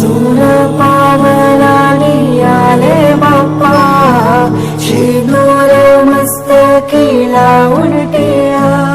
सुर पावलाने आले बाप्पा. शिदूर मस्त केला उलटिया.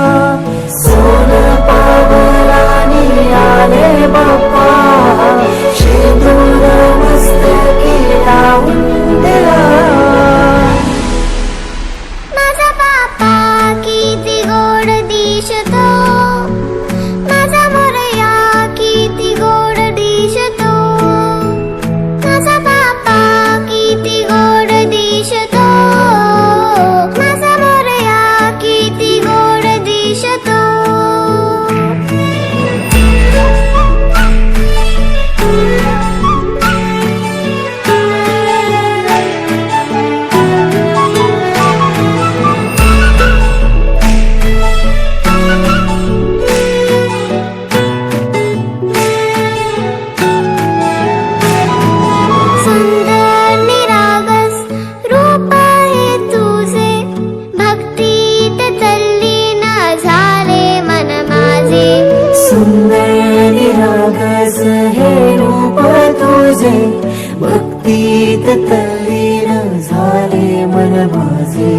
भक्तीत तल्लीन झाले मन माझे.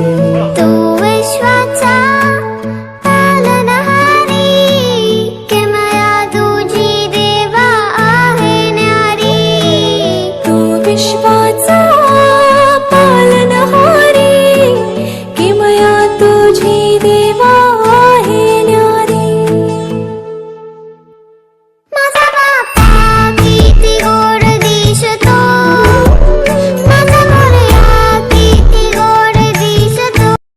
तू विश्वाचा पालनहारी किमया तुझी विश्वाचा